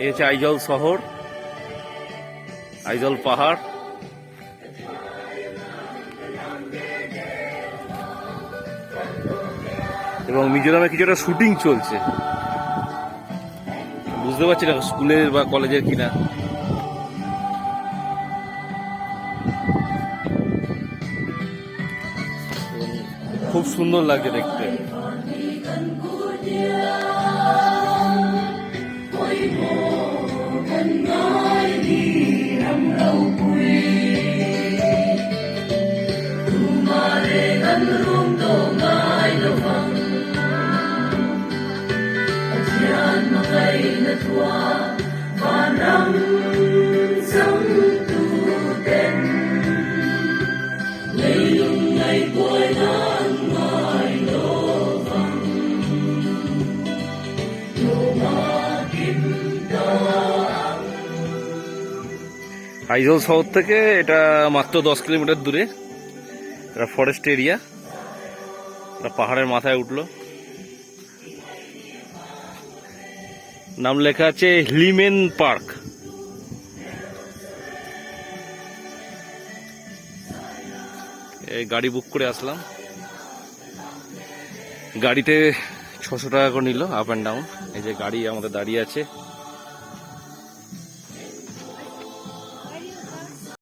এই হচ্ছে আইজল শহর, আইজল পাহাড়। এবং মিজোরামে কিছু একটা শুটিং চলছে। বুঝতে পারছি না স্কুলের বা কলেজের কিনা। খুব সুন্দর লাগছে দেখতে। আইজল শহর থেকে এটা মাত্র দশ কিলোমিটার দূরে। এটা ফরেস্ট এরিয়া এটা পাহাড়ের মাথায় উঠল। নাম লেখা আছে লিমেন পার্ক। গাড়ি বুক করে আসলাম। গাড়িতে ছশো টাকা করে নিল আপ অ্যান্ড ডাউন এই যে গাড়ি আমাদের দাঁড়িয়ে আছে।